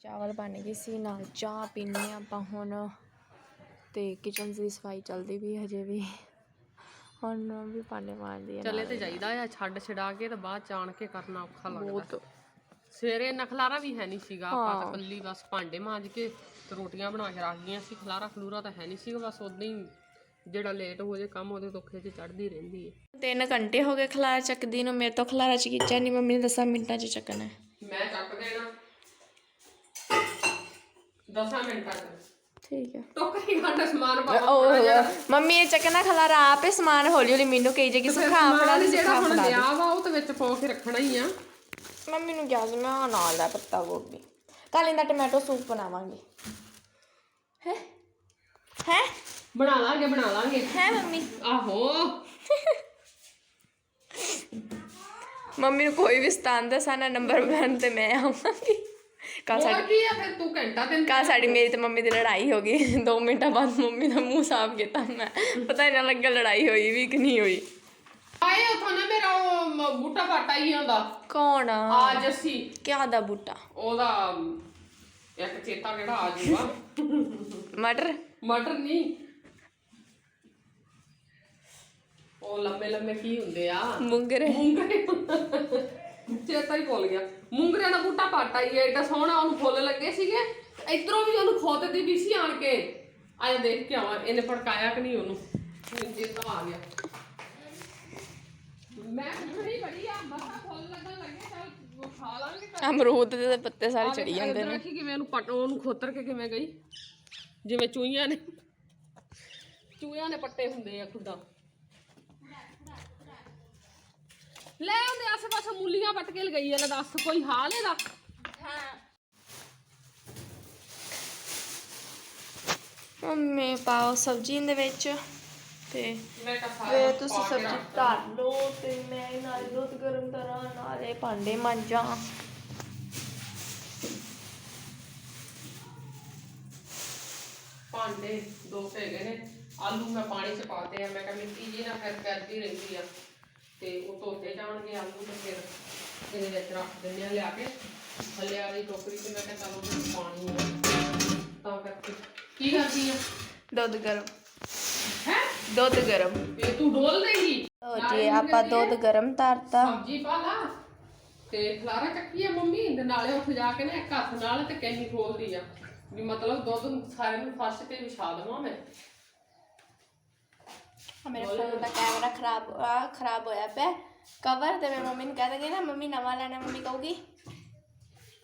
ਚਾਵਲ ਬਣ ਗਏ ਸੀ ਨਾਲ ਚਾਹ ਪੀਣੀ ਆਪਾਂ ਹੁਣ। ਤੇ ਕਿਚਨ ਦੀ ਸਫ਼ਾਈ ਚੱਲਦੀ ਵੀ ਹਜੇ ਵੀ। ਹੁਣ ਵੀ ਭਾਂਡੇ ਮਾਂਜਦੀ ਆ ਚੱਲੇ ਤੇ ਜਾਈਦਾ ਆ ਛੱਡ ਛਡਾ ਕੇ ਤੇ ਬਾਅਦ ਚ ਆਣ ਕੇ ਕਰਨਾ ਔਖਾ ਲੱਗਦਾ। ਸਵੇਰੇ ਨਖਲਾਰਾ ਵੀ ਹੈ ਨਹੀਂ ਸੀਗਾ ਆਪਾਂ ਤਾਂ ਕੱਲੀ ਬਸ ਭਾਂਡੇ ਮਾਂਜ ਕੇ ਤੇ ਰੋਟੀਆਂ ਬਣਾ ਕੇ ਰੱਖ ਗਈਆਂ ਸੀ। ਖਲਾਰਾ ਖਲੂਰਾ ਤਾਂ ਹੈ ਨਹੀਂ ਸੀਗਾ ਬਸ ਉਦਾਂ ਹੀ ਜਿਹੜਾ ਲੇਟ ਹੋ ਜੇ ਕੰਮ ਉਹਦੇ ਧੋਖੇ 'ਚ ਚੜਦੀ ਰਹਿੰਦੀ ਹੈ। ਤਿੰਨ ਘੰਟੇ ਹੋ ਗਏ ਖਲਾਰਾ ਚੱਕਦੀ ਨੂੰ ਮੇਰੇ ਤੋਂ ਖਲਾਰਾ ਚ ਖਿੱਚਿਆ ਨਹੀਂ ਮੰਮੀ ਨੇ 10 ਮਿੰਟਾਂ ਚ ਚੱਕਣਾ। ਹੈ ਮੈਂ ਚੱਕ ਦੇਣਾ। 10 ਮਿੰਟਾਂ ਤੱਕ ਠੀਕ ਹੈ ਟੋਕਰੀ ਘੰਟਾ ਸਮਾਨ ਪਾਵਾ ਉਹ ਮੰਮੀ ਨੇ ਚੱਕਣਾ ਖਲਾਰਾ ਆਪੇ ਸਮਾਨ ਹੌਲੀ ਹੌਲੀ ਮੈਨੂੰ ਕਹੀ ਜੇ ਕਿ ਸੁਖਾ ਫੜਾ ਦੇ ਜਿਹੜਾ ਹੁਣ ਲਿਆ ਵਾ ਉਹ ਤੇ ਵਿੱਚ ਪਾ ਕੇ ਰੱਖਣਾ ਹੀ ਆ। ਮੰਮੀ ਨੂੰ ਕਿਹਾ ਸੀ ਮੈਂ ਆਹ ਨਾਲ ਦਾ ਪੱਤਾ ਗੋਭੀ। ਕੱਲ ਇਹਦਾ ਟੋਮੈਟੋ ਸੂਪ ਬਣਾਵਾਂਗੇ। ਹੈ? ਹੈ? ਬਣਾ ਲਾਂਗੇ ਬਣਾ ਲਾਂਗੇ। ਹੈ ਮੰਮੀ। ਆਹੋ। ਮੰਮੀ ਨੂੰ ਕੋਈ ਵੀ ਸਥਾਨ ਦੱਸਣਾ ਨੰਬਰ 1 ਤੇ ਮੈਂ ਆਵਾਂਗੀ। ਕੱਲ ਸਾਡੀ ਕੀ ਆ ਫਿਰ ਤੂੰ ਘੰਟਾ ਦਿਨ ਕੱਲ ਸਾਡੀ ਮੇਰੀ ਤੇ ਮੰਮੀ ਦੀ ਲੜਾਈ ਹੋ ਗਈ। 2 ਮਿੰਟਾਂ ਬਾਅਦ ਮੰਮੀ ਦਾ ਮੂੰਹ ਸਾਫ਼ ਕੀਤਾ ਮੈਂ। ਪਤਾ ਹੀ ਨਾ ਲੱਗਾ ਲੜਾਈ ਹੋਈ ਵੀ ਕਿ ਨਹੀਂ ਹੋਈ। ਆਏ ਉਥੋਂ ਨਾ ਮੇਰਾ ਉਹ ਮ- ਬੂਟਾ ਬਾਟਾ ਹੀ ਹੁੰਦਾ ਕੌਣ ਆ? ਆ ਜੱਸੀ। ਕਿਆ ਦਾ ਬੂਟਾ? ਉਹਦਾ ਇੱਕ ਚੇਤਾ ਕਿਹੜਾ ਆ ਜਾਊਗਾ ਮਟਰ? ਮਟਰ ਨਹੀਂ ਉਹ ਲੰਮੇ ਲੰਮੇ ਕੀ ਹੁੰਦੇ ਆ? ਮੁੰਗਰੇ। ਮੂੰਗਰੇ। ਚੇਤਾ ਹੀ ਭੁੱਲ ਗਿਆ। ਮੂੰਗਰੇ ਦਾ ਬੂਟਾ ਪਾਟਾ ਹੀ ਐਡਾ ਸੋਹਣਾ ਉਹਨੂੰ ਫੁੱਲ ਲੱਗੇ ਸੀਗੇ। ਇਧਰੋਂ ਵੀ ਉਹਨੂੰ ਖੋਤਦੀ ਵੀ ਸੀ ਆਣ ਕੇ। ਆਇਆ ਦੇਖ ਕੇ ਆਵਾਂ ਇਹਨੇ ਭੜਕਾਇਆ ਕਿ ਨਹੀਂ ਉਹਨੂੰ? ਚੇਤਾ ਆ ਗਿਆ। ਮੈਂ ਬੜੀ ਬੜੀ ਆ ਮਸਾ ਫੁੱਲ ਲੱਗਣ ਲੱਗੇ ਚਲ ਖਾ ਲਾਂਗੇ ਅਮਰੂਦ ਦੇ ਪੱਤੇ ਸਾਰੇ ਚੜੀ ਜਾਂਦੇ ਇੱਧਰ ਰੱਖੀ ਕਿਵੇਂ ਉਹਨੂੰ ਪੱਟ ਉਹਨੂੰ ਖੋਤਰ ਕੇ ਕਿਵੇਂ ਗਈ? ਜਿਵੇਂ ਚੂਹੀਆਂ ਨੇ। ਚੂਹਿਆਂ ਨੇ ਪੱਟੇ ਹੁੰਦੇ ਆ ਖੁੱਡਾ ਲੈ ਉਹਦੇ ਆਸੇ ਪਾਸੇ ਮੂਲੀਆਂ ਪੱਟ ਕੇ ਲਗਾਈ ਲੈ ਦੱਸ ਕੋਈ ਹਾਲ ਇਹਦਾ? ਮੰਮੀ ਪਾਓ ਸਬਜ਼ੀ ਦੇ ਵਿੱਚ ਤੇ ਮੈਂ ਕਹਾ ਵੇ ਤੁਸੀਂ ਸਬਜ਼ੀ ਧਰ ਲਓ ਤੇ ਮੈਂ ਨਾਲ ਦੁੱਧ ਗਰਮ ਕਰਾਂ ਨਾਲੇ ਭਾਂਡੇ ਮਾਂਜਾਂ। ਭਾਂਡੇ ਦੋ ਕੁ ਹੈਗੇ ਨੇ। ਆਲੂ ਮੈਂ ਪਾਣੀ ਚ ਪਾਤੇ ਆ ਮੈਂ ਕਿਹਾ ਮਿੱਟੀ ਜੀ ਨਾ ਫਿਰ ਕਰਦੀ ਰਹਿੰਦੀ ਆ। ਤੇ ਉਹ ਧੋਤੇ ਜਾਣਗੇ ਆਲੂ ਤੇ ਫਿਰ ਇਹਦੇ ਵਿੱਚ ਰੱਖ ਦਿੰਦੇ ਆ ਲਿਆ ਕੇ। ਥੱਲੇ ਵਾਲੀ ਟੋਕਰੀ ਤੇ ਮੈਂ ਕਿਹਾ ਚਲੋ ਵਿੱਚ ਪਾਣੀ ਆ। ਤਾਂ ਕਰਕੇ। ਕੀ ਕਰਦੀ ਆ? ਦੁੱਧ ਗਰਮ। ਹੈ? ਦੁੱਧ ਗਰਮ। ਇਹ ਤੂੰ ਡੋਲ ਦੇਗੀ? ਲੋ ਜੀ ਆਪਾਂ ਦੁੱਧ ਗਰਮ ਧਰਤਾ। ਸਬਜ਼ੀ ਪਾ ਲਾ। ਤੇ ਖਲਾਰਾ ਚੱਕੀ ਆ ਮੰਮੀ ਤੇ ਨਾਲੇ ਉੱਥੇ ਜਾ ਕੇ ਨਾ ਇੱਕ ਹੱਥ ਨਾਲ ਤੇ ਕਹੀ ਖੋਲਦੀ ਆ ਵੀ ਮਤਲਬ ਦੁੱਧ ਸਾਰੇ ਨੂੰ ਫਰਸ਼ ਤੇ ਵਿਛਾ ਦੇਵਾਂ ਮੈਂ। ਮੇਰੇ ਫੋਨ ਦਾ ਕੈਮਰਾ ਖਰਾਬ ਆ ਖਰਾਬ ਹੋਇਆ ਪਿਆ ਕਵਰ ਤੇ ਮੈਂ ਮੰਮੀ ਨੂੰ ਕਹਿ ਦਾਂਗੀ ਨਾ ਮੰਮੀ ਨਵਾਂ ਲੈਣਾ ਮੰਮੀ ਕਹੂਗੀ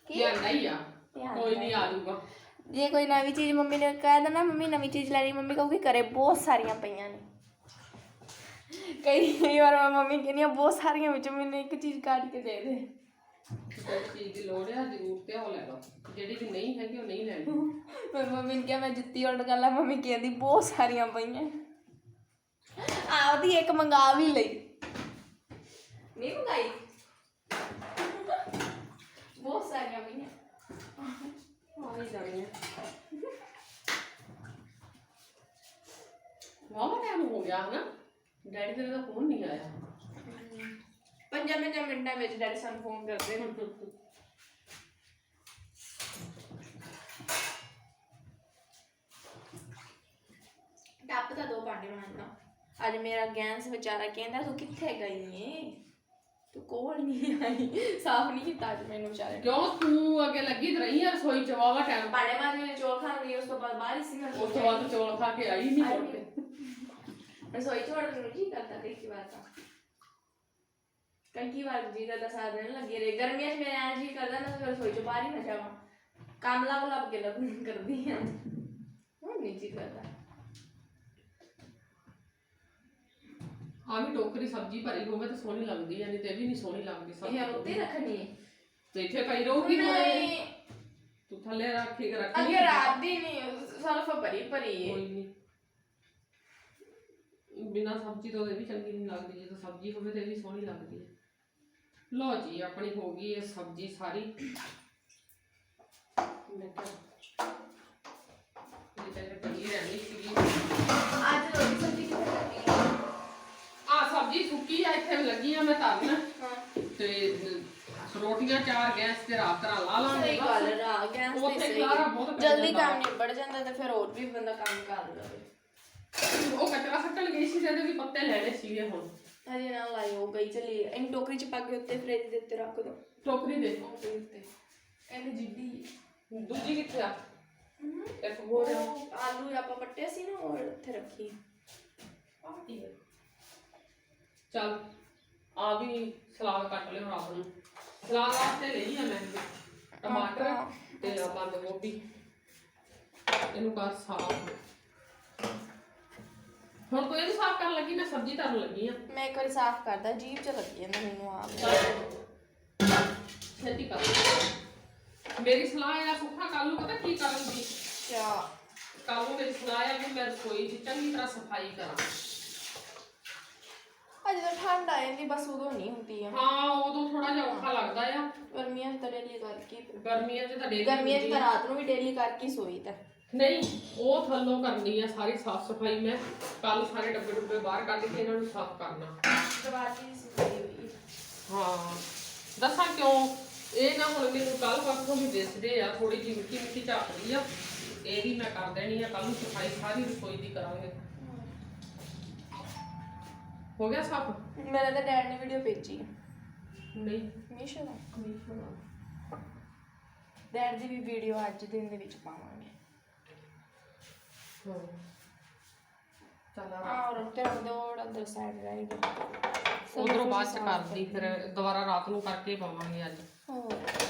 ਕੀ ਆਂਦਾ ਹੀ ਆ ਲਿਆਂਦਾ ਕੋਈ ਨਹੀਂ ਆ ਜਾਊਗਾ ਜੇ ਕੋਈ ਨਵੀਂ ਚੀਜ਼ ਮੰਮੀ ਨੇ ਕਹਿ ਦੇਣਾ ਮੰਮੀ ਨਵੀਂ ਚੀਜ਼ ਲੈਣੀ ਮੰਮੀ ਕਹੂਗੀ ਘਰੇ ਬਹੁਤ ਸਾਰੀਆਂ ਪਈਆਂ ਨੇ ਕਈ ਕਈ ਵਾਰ ਮੈਂ ਮੰਮੀ ਕਹਿੰਦੀ ਆ ਬਹੁਤ ਸਾਰੀਆਂ ਵਿੱਚ ਮੈਨੂੰ ਇੱਕ ਚੀਜ਼ ਕੱਢ ਕੇ ਦੇ ਦੇ ਜਿਹੜੀ ਚੀਜ਼ ਦੀ ਲੋੜ ਆ ਜ਼ਰੂਰ ਤੇ ਉਹ ਲੈ ਲਓ ਜਿਹੜੀ ਕਿ ਨਹੀਂ ਹੈਗੀ ਉਹ ਨਹੀਂ ਲੈਣੀ ਮੈਂ ਮੰਮੀ ਨੂੰ ਕਿਹਾ ਮੈਂ ਜੁੱਤੀ ਆਰਡਰ ਕਰ ਲਾ ਮੰਮੀ ਕਹਿੰਦੀ ਬਹੁਤ ਸਾਰੀਆਂ ਪਈਆਂ ਆਪਦੀ ਇੱਕ ਮੰਗਾ ਵੀ ਲਈ। ਨਹੀਂ ਮੰਗਾਈ? ਬਹੁਤ ਸਾਰੀਆਂ ਪਈਆਂ। ਆ ਹੀ ਜਾਣੀ ਆ ਵਾਹ ਟਾਈਮ ਹੋ ਗਿਆ ਹਨਾ। ਡੈਡੀ ਤੇਰੇ ਦਾ ਫੋਨ ਨਹੀਂ ਆਇਆ। ਪੰਜਾਂ ਪੰਜਾਂ ਮਿੰਟਾਂ ਵਿੱਚ ਡੈਡੀ ਸਾਨੂੰ ਫੋਨ ਕਰਦੇ ਨੇ ਟੱਪ ਤਾਂ ਦੋ ਭਾਂਡੇ ਬਣਾਉਣਾ ਅੱਜ ਮੇਰਾ ਗੈਂਸ ਵਿਚਾਰਾ ਕਹਿੰਦਾ ਤੂੰ ਕਿੱਥੇ ਗਈ ਏ? ਤੂੰ ਕੋਲ ਨਹੀਂ ਆਈ। ਸਾਫ਼ ਨਹੀਂ ਕੀਤਾ ਅੱਜ ਮੈਨੂੰ ਵਿਚਾਰੇ ਕਿਉਂ? ਤੂੰ ਅੱਗੇ ਲੱਗੀ ਤੇ ਰਹੀ ਆ ਰਸੋਈ ਚ ਵਾਵਾ ਟਾਈਮ ਭਾਂਡੇ ਮਾਂਜੇ ਨੇ ਚੌਲ ਖਾਣ ਗਈ ਉਸ ਤੋਂ ਬਾਅਦ ਬਾਹਰ ਹੀ ਸੀ ਮੈਂ। ਉਸ ਤੋਂ ਬਾਅਦ ਚੌਲ ਖਾ ਕੇ ਆਈ ਨਹੀਂ ਕੇ। ਰਸੋਈ ਚ ਵੜਨ ਨੂੰ ਜੀ ਕਰਦਾ ਕਈ ਵਾਰ ਤਾਂ। ਕਈ ਵਾਰ ਜੀ ਸਾਰਾ ਦਿਨ ਲੱਗੇ ਰਹੇ। ਗਰਮੀਆਂ 'ਚ ਮੇਰੇ ਐਂ ਜੀ ਕਰਦਾ ਨਾ ਮੈਂ ਰਸੋਈ ਚ ਬਾਹਰ ਹੀ ਨਾ ਜਾਵਾਂ। ਕੰਮ ਲੱਭ ਲੱਭ ਕੇ ਲੱਭ ਕਰਦੀ ਹਾਂ ਹੁਣ ਨਹੀਂ ਜੀ ਕਰਦਾ। ਆ ਵੀ ਟੋਕਰੀ ਸਬਜ਼ੀ ਭਰੀ ਹੋਵੇ ਤਾਂ ਸੋਹਣੀ ਲੱਗਦੀ ਆ ਨਹੀਂ ਤੇ ਇਹ ਵੀ ਨਹੀਂ ਸੋਹਣੀ ਲੱਗਦੀ ਇਹ ਸਬਜ਼ੀ ਉੱਤੇ ਰੱਖਣੀ ਹੈ। ਤੇ ਇੱਥੇ ਪਈ ਰਹੂਗੀ ਥੋੜ੍ਹੇ। ਨਹੀਂ ਤੂੰ ਥੱਲੇ ਰੱਖੀ ਰੱਖੀ ਅੱਗੇ ਰਾਤ ਦੀ ਨਹੀਂ ਸਲਫ ਭਰੀ ਭਰੀ ਹੈ। ਕੋਈ ਨਹੀਂ। ਬਿਨਾ ਸਬਜ਼ੀ ਤੋਂ ਇਹ ਵੀ ਚੰਗੀ ਨਹੀਂ ਲੱਗਦੀ ਜਦੋਂ ਸਬਜ਼ੀ ਹੋਵੇ ਤੇ ਇਹ ਵੀ ਸੋਹਣੀ ਲੱਗਦੀ ਹੈ। ਲਓ ਜੀ ਆਪਣੀ ਹੋ ਗਈ ਇਹ ਸਬਜ਼ੀ ਸਾਰੀ। ਮੈਂ ਕਿਹਾ ਸਬਜ਼ੀ ਸੁੱਕੀ ਆ ਇੱਥੇ ਲੱਗੀ ਆ ਮੈਂ ਧਰਨ। ਹਾਂ। ਤੇ ਰੋਟੀਆਂ ਚਾਰ ਗੈਸ ਤੇ ਰਾਤ ਤਰਾ ਲਾ ਲਾਂਗੇ ਸਹੀ ਗੱਲ ਰਾ ਗੈਸ ਤੇ ਉੱਥੇ ਸਹੀ ਖਲਾਰਾ ਬਹੁਤ ਪੈ ਜਲਦੀ ਜਾਂਦਾ। ਕੰਮ ਨਿਬੜ ਜਾਂਦਾ ਤੇ ਫਿਰ ਹੋਰ ਵੀ ਬੰਦਾ ਕੰਮ ਕਰ ਲਵੇ। ਉਹ ਕਚਰਾ ਸੱਟਣ ਗਈ ਸੀ ਤੇ ਇਹਦੇ ਵੀ ਪੱਤੇ ਲੈਣੇ ਸੀਗੇ ਹੁਣ। ਹਜੇ ਨਾ ਲਾਈ ਉਹ ਗਈ ਚਲੀ ਇਹਨੂੰ ਟੋਕਰੀ ਚ ਪਾ ਕੇ ਉੱਤੇ ਫ੍ਰਿਜ ਦੇ ਉੱਤੇ ਰੱਖ ਦੋ। ਟੋਕਰੀ ਦੇ। ਟੋਕਰੀ ਉੱਤੇ। ਜਿੱਡੀ ਦੂਜੀ ਕਿੱਥੇ ਆ? ਇੱਕ ਹੋਰ ਆ। ਆਲੂ ਆਪਾਂ ਪੱਟੇ ਸੀ ਨਾ ਉਹ ਉੱਥੇ ਰੱਖੀ। ਆਹ ਕੀ ਹੈ ਚੱਲ ਆ ਵੀ ਸਲਾਦ ਕੱਟ ਲਿਓ ਰਾਤ ਨੂੰ। ਸਲਾਦ ਵਾਸਤੇ ਲਈ ਆ ਮੈਂ। ਟਮਾਟਰ ਤੇ ਆ ਬੰਦ ਗੋਭੀ। ਇਹਨੂੰ ਕਰ ਸਾਫ਼ ਹੁਣ ਕੋਈ ਇਹਨੂੰ ਸਾਫ਼ ਕਰਨ ਲੱਗੀ ਮੈਂ ਸਬਜ਼ੀ ਧਰਨ ਲੱਗੀ ਆ। ਮੈਂ ਇੱਕ ਵਾਰੀ ਸਾਫ਼ ਕਰਦਾ ਜੀਭ ਚ ਲੱਗੀ ਜਾਂਦਾ ਮੈਨੂੰ ਆਪ। ਛੇਤੀ ਕਰ। ਮੇਰੀ ਸਲਾਹ ਆ ਸੁੱਖਾ ਕੱਲ ਨੂੰ ਪਤਾ ਕੀ ਕਰਨ ਦੀ? ਕਿਆ? ਕੱਲ ਨੂੰ ਮੇਰੀ ਸਲਾਹ ਆ ਵੀ ਮੈਂ ਰਸੋਈ ਦੀ ਚੰਗੀ ਤਰ੍ਹਾਂ ਸਫ਼ਾਈ ਕਰਾਂ। ਅਜੇ ਤਾਂ ਠੰਡ ਆ ਜਾਂਦੀ ਬਸ ਉਦੋਂ ਨਹੀਂ ਹੁੰਦੀ ਆ। ਹਾਂ ਉਦੋਂ ਥੋੜਾ ਜਿਹਾ ਔਖਾ ਲੱਗਦਾ ਆ। ਗਰਮੀਆਂ 'ਚ ਤਾਂ ਡੇਲੀ ਕਰਕੇ ਗਰਮੀਆਂ 'ਚ ਤਾਂ ਡੇਲੀ ਗਰਮੀਆਂ 'ਚ ਤਾਂ ਰਾਤ ਨੂੰ ਵੀ ਡੇਲੀ ਕਰਕੇ ਹੀ ਸੋਈ ਤਾਂ। ਨਹੀਂ ਉਹ ਥੱਲੋਂ ਕਰਨੀ ਆ ਸਾਰੀ ਸਾਫ਼ ਸਫ਼ਾਈ ਮੈਂ। ਕੱਲ ਸਾਰੇ ਡੱਬੇ ਡੁੱਬੇ ਬਾਹਰ ਕੱਢ ਕੇ ਇਹਨਾਂ ਨੂੰ ਸਾਫ਼ ਕਰਨਾ। ਦਵਾਜੀ ਦੀ ਸਫ਼ਾਈ ਹੋਈ ਹਾਂ। ਦੱਸਾਂ ਕਿਉਂ? ਇਹ ਨਾ ਹੁਣ ਮੈਨੂੰ ਕੱਲ ਪਰਸੋਂ ਵੀ ਦਿਸਦੇ ਆ ਥੋੜੀ ਜਿਹੀ ਮਿੱਟੀ ਮਿੱਟੀ ਝਾਕਦੀ ਆ। ਇਹ ਵੀ ਮੈਂ ਕਰ ਦੇਣੀ ਆ ਕੱਲ ਨੂੰ ਸਫ਼ਾਈ ਸਾਰੀ ਰਸੋਈ ਦੀ ਕਰਾਂਗੇ। ਹੋ ਗਿਆ ਸਾਫ਼ ਮੇਰੇ ਤਾਂ ਡੈਡ ਨੇ ਵੀਡੀਓ ਭੇਜੀ ਨਹੀਂ। ਮੀਸ਼ੋ ਦਾ ਨਹੀਂ ਹੋਣਾ ਡੈਡ ਦੀ ਵੀ ਵੀਡੀਓ ਅੱਜ ਦਿਨ ਦੇ ਵਿੱਚ ਪਾਵਾਂਗੇ। ਹਾਂ ਚੱਲ ਆ। ਹਾਂ ਔਰ ਉੱਤੇ ਦੋ ਅੰਦਰ ਸਾਈਡ ਰਹਿ ਗਈ। ਉਧਰੋਂ ਬਾਅਦ ਚ ਕਰਦੀ ਫਿਰ ਦੁਬਾਰਾ ਰਾਤ ਨੂੰ ਕਰਕੇ ਪਾਵਾਂਗੇ ਅੱਜ।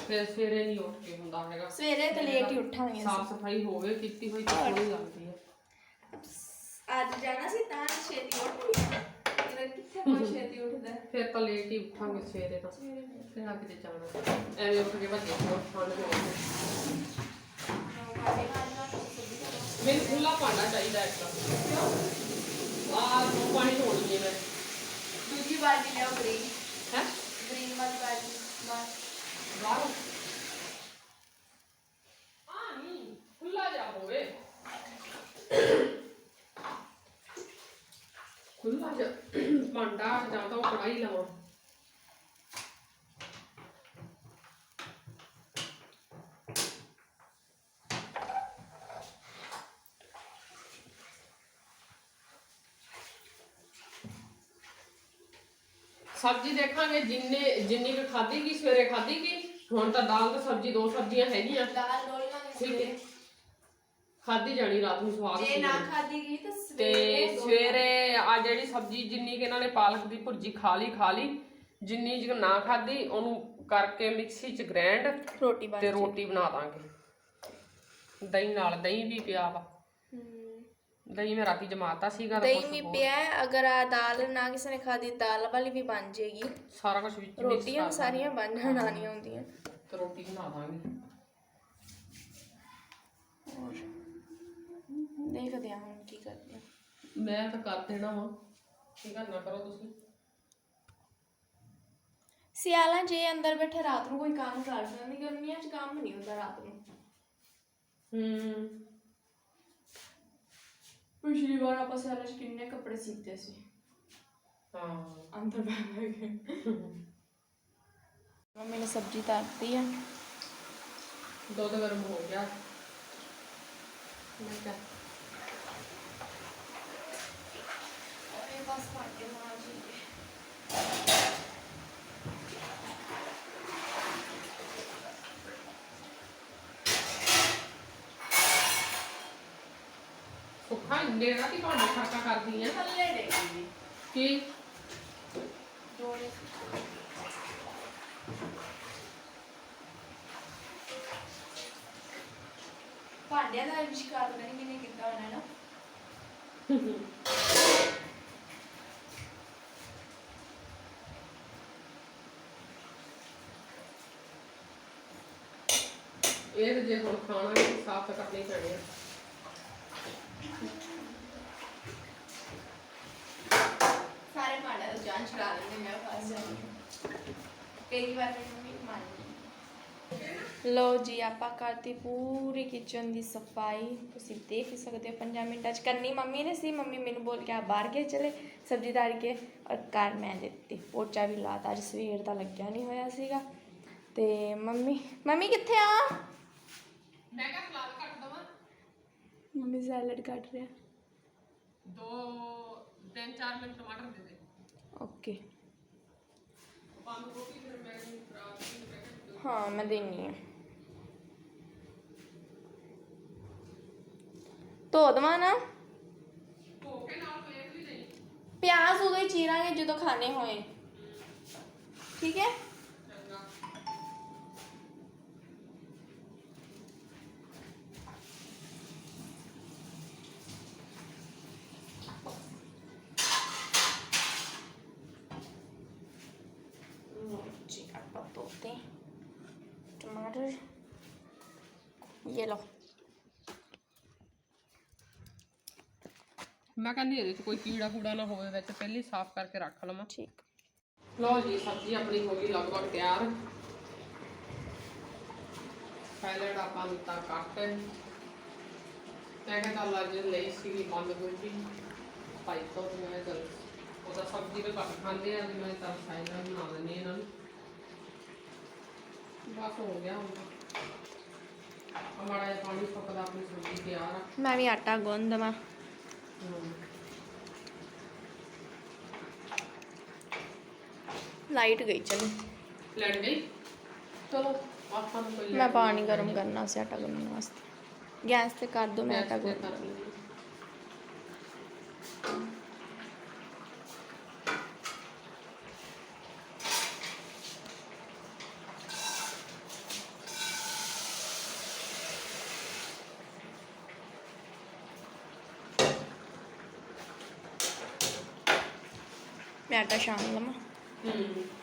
ਫਿਰ ਸਵੇਰੇ ਨਹੀਂ ਉੱਠ ਕੇ ਹੁੰਦਾ ਹੈਗਾ। ਸਵੇਰੇ ਤਾਂ ਲੇਟ ਹੀ ਉੱਠਾਂਗੇ ਸਾਫ਼ ਸਫ਼ਾਈ ਹੋਵੇ ਕੀਤੀ ਹੋਈ ਤਾਂ ਥੋੜੀ ਲੱਗਦੀ ਹੈ ਅੱਜ ਜਾਣਾ ਸੀ ਤਾਂ ਛੇਤੀ ਉੱਠ ਫਿਰ ਤਾਂ ਲੇਟ ਹੀ ਉੱਠਾਂਗੇ ਸਵੇਰੇ ਤਾਂ। ਸਵੇਰੇ ਨਹੀਂ। ਕਿਹੜਾ ਜਾਣਾ ਐਵੇਂ ਉੱਠ ਕੇ ਭੱਜੇ ਬਹੁਤ ਠੰਡ ਹੋ ਗਈ ਮੈਨੂੰ ਖੁੱਲਾ ਪਾਣਾ ਚਾਹੀਦਾ ਇੱਕ ਤਾਂ। ਨੂੰ ਪਾਣੀ ਧੋਣੀ ਹੈ ਮੈਂ। ਦੂਜੀ ਬਾਜੀ ਲਿਆਓ ਗ੍ਰੀਨ ਹੈ? ਗ੍ਰੀਨ ਵਾਲੀ ਬਾਜੀ ਬਸ ਬਾਹਰ। ਜਾ ਹੋਵੇ। ਖੁੱਲਾ ਜਾ ਭਾਂਡਾ ਜਾਂ ਤਾਂ ਉਹ ਕੜਾਈ ਲਵਾਂ। ਸਬਜ਼ੀ ਦੇਖਾਂਗੇ ਜਿੰਨੇ ਜਿੰਨੀ ਕੁ ਖਾਧੀ ਗਈ ਸਵੇਰੇ ਖਾਧੀ ਗਈ ਹੁਣ ਤਾਂ ਦਾਲ ਤੇ ਸਬਜ਼ੀ ਦੋ ਸਬਜ਼ੀਆਂ ਹੈਗੀਆਂ। ਦਾਲ ਡੋਲ ਲਾਂਗੇ ਖਾਧੀ ਜਾਣੀ ਰਾਤ ਨੂੰ ਸਵਾਦ ਜੇ ਨਾ ਖਾਦੀ ਗਈ ਤਾਂ ਤੇ ਸਵੇਰੇ ਦੋ- ਸਵੇਰੇ ਆ ਜਿਹੜੀ ਸਬਜ਼ੀ ਜਿੰਨੀ ਕਿ ਇਹਨਾਂ ਨੇ ਪਾਲਕ ਦੀ ਭੁਰਜੀ ਖਾ ਲਈ ਖਾ ਲਈ ਜਿੰਨੀ ਜਿਹੀ ਨਾ ਖਾਧੀ ਉਹਨੂੰ ਕਰਕੇ ਮਿਕਸੀ ਚ ਗ੍ਰਾਈਂਡ ਰੋਟੀ ਬਣ ਤੇ ਰੋਟੀ ਬਣਾ ਦਾਂਗੇ। ਦਹੀਂ ਨਾਲ ਦਹੀਂ ਵੀ ਪਿਆ ਵਾ। ਹਮ। ਦਹੀਂ ਮੈਂ ਰਾਤੀ ਜਮਾਤਾ ਸੀਗਾ ਤਾਂ ਦਹੀਂ ਕੁਛ ਵੀ ਹੋਰ- ਪਿਆ ਹੈ, ਅਗਰ ਆ ਦਾਲ ਨਾ ਕਿਸੇ ਨੇ ਖਾਦੀ ਦਾਲ ਵਾਲੀ ਵੀ ਬਣ ਜਾਏਗੀ। ਸਾਰਾ ਕੁਝ ਵਿੱਚ mix ਰੋਟੀਆਂ ਕਰ ਸਾਰੀਆਂ ਬਣ ਜਾਣੀਆਂ ਹੁੰਦੀਆਂ ਤੇ ਰੋਟੀ ਬਣਾ ਦਾਂਗੇ। ਹੋਰ। ਦੇਖਦੇ ਹਾਂ ਹੁਣ ਕੀ ਕਰਦੇ ਹਾਂ ਮੈਂ ਤਾਂ ਕਰ ਦੇਣਾ ਵਾ। ਕੀ ਕਰਨਾ ਕਰੋ ਤੁਸੀਂ? ਸਿਆਲਾਂ ਜੇ ਅੰਦਰ ਬੈਠੇ ਰਾਤ ਨੂੰ ਕੋਈ ਕੰਮ ਕਰ ਜਾਂਦੀ ਗਰਮੀਆਂ 'ਚ ਕੰਮ ਨਹੀਂ ਹੁੰਦਾ ਰਾਤ ਨੂੰ। ਹੂੰ। ਪਿਛਲੀ ਵਾਰ ਆਪਾਂ ਸਿਆਲਾਂ 'ਚ ਕਿੰਨੇ ਕੱਪੜੇ ਸੀਤੇ ਸੀ? ਹਾਂ। ਅੰਦਰ ਬੈਠ ਕੇ। ਮੰਮੀ ਨੇ ਸਬਜ਼ੀ ਧਰਤੀ ਆ। ਦੁੱਧ ਗਰਮ ਹੋ ਗਿਆ। ਮੈਂ ਕਿਹਾ ਇਹ ਬਸ ਭਾਂਡੇ ਮਾਂਜੀਏ ਸੁੱਖਾ ਇੰਨੇ ਨਾ ਕਿ ਭਾਂਡੇ ਖੜਕਾ ਕਰਦੀ ਆ। ਥੱਲੇ ਡੇਗੀ ਕੀ? ਦੋਨੇ ਭਾਂਡਿਆਂ ਦਾ ਵਿਸ਼ਕਾਰ ਪਤਾ ਨਹੀਂ ਕਿਨੇ ਕੀਤਾ ਹੋਣਾ ਨਾ ਇਹ ਤੇ ਜੇ ਹੁਣ ਖਾਣਾ ਵੀ ਸਾਫ਼ ਤਾਂ ਕਰਨੇ ਪੈਣੇ ਆ। ਸਾਰੇ ਭਾਂਡਿਆਂ ਦਾ ਜਾਂਚ ਕਰਾ ਲੈਂਦੇ ਮੈਂ ਫਸ ਜਾਂਦੀ। ਕਈ ਵਾਰ ਮੇਰੀ ਮੰਮੀ ਮੰਨ ਲੋ ਜੀ ਆਪਾਂ ਕਰਤੀ ਪੂਰੀ ਕਿਚਨ ਦੀ ਸਫ਼ਾਈ ਤੁਸੀਂ ਦੇਖ ਹੀ ਸਕਦੇ ਹੋ। 5 ਮਿੰਟਾਂ ਚ ਕਰਨੀ ਮੰਮੀ ਨੇ ਸੀ। ਮੰਮੀ ਮੈਨੂੰ ਬੋਲ ਕੇ ਆ ਬਾਹਰ ਕੇ ਚਲੇ ਸਬਜ਼ੀ ਦਾਲ ਕੇ ਔਰ ਕਰ ਮੈਂ ਦਿੱਤੀ। ਪੋਚਾ ਵੀ ਲਾਤਾ। ਅੱਜ ਸਵੇਰ ਦਾ ਲੱਗਿਆ ਨਹੀਂ ਹੋਇਆ ਸੀਗਾ। ਤੇ ਮੰਮੀ ਮੰਮੀ ਕਿੱਥੇ ਆ? ਮੈਂ ਕਿਹਾ ਸਲਾਦ ਕੱਟ ਦਵਾਂ। ਮੰਮੀ ਸੈਲਡ ਕੱਟ ਰਿਹਾ। ਦੋ ਤਿੰਨ ਚਾਰ ਮਿੰਟ ਟਮਾਟਰ ਦੇ ਦੇ। ਓਕੇ। ਬੰਦ ਗੋਭੀ ਫਿਰ ਮੈਂ ਰਾਤ ਨੂੰ ਪੈਕਟ ਹਾਂ ਮੈਂ ਦੇਣੀ ਆ। ਧੋ ਦਵਾਂ ਨਾ। ਧੋ ਕੇ ਨਾਲ ਪਲੇਟ ਵੀ ਦੇਣੀ। ਪਿਆਜ਼ ਉਦੋਂ ਹੀ ਚੀਰਾਂਗੇ ਜਦੋਂ ਖਾਣੇ ਹੋਏ। ਠੀਕ ਹੈ ਚੰਗਾ जी ਆਪਾਂ ਧੋਤੇ ਟਮਾਟਰ ਇਹ ਲਓ ਮੈਂ ਕਹਿੰਦੀ ਇਹਦੇ ਚ ਕੋਈ ਕੀੜਾ ਕੂੜਾ ਨਾ ਹੋਵੇ ਵਿੱਚ ਪਹਿਲੇ ਸਾਫ਼ ਕਰਕੇ ਰੱਖ ਲਵਾਂ। ਠੀਕ। ਲਓ ਜੀ ਸਬਜ਼ੀ ਆਪਣੀ ਹੋ ਗਈ ਲਗਭਗ ਤਿਆਰ। ਸੈਲਡ ਆਪਾਂ ਦਿੱਤਾ ਕੱਟ। ਮੈਂ ਕਹਿੰਦਾ ਲੱਜ ਲਈ ਸੀਗੀ ਬੰਦ ਗੋਭੀ। ਭਾਈ ਤੋਂ ਤੇ ਮੈਂ ਚਲ ਉਹਦਾ ਸਬਜ਼ੀ ਵੀ ਘੱਟ ਖਾਂਦੇ ਆ ਤੇ ਮੈਂ ਤਾਂ ਸੈਲਡ ਬਣਾ ਦਿੰਦੀ ਇਹਨਾਂ ਨੂੰ। ਬਸ ਹੋ ਗਿਆ ਹੁਣ ਤਾਂ ਹਮਾਰਾ ਇਹ ਪਾਣੀ ਸੁੱਕਦਾ ਆਪਣੀ ਸਬਜ਼ੀ ਤਿਆਰ ਆ। ਮੈਂ ਵੀ ਆਟਾ ਗੁੰਨ ਦਵਾਂ। ਲਾਈਟ ਗਈ ਚਲੀ। ਲੈਣ ਗਈ? ਚਲੋ ਆਪਾਂ ਨੂੰ ਕੋਈ ਮੈਂ ਪਾਣੀ ਗਰਮ ਕਰਨਾ ਸੀ ਆਟਾ ਗੁੰਨਣ ਵਾਸਤੇ। ਗੈਸ ਤੇ ਕਰ ਦੋ ਮੈਂ ਆਟਾ ਗੁੰਨ ਕਰ ਲਈ ਮੈਂ ਆਟਾ ਛਾਣ ਲਵਾਂ ਹੂੰ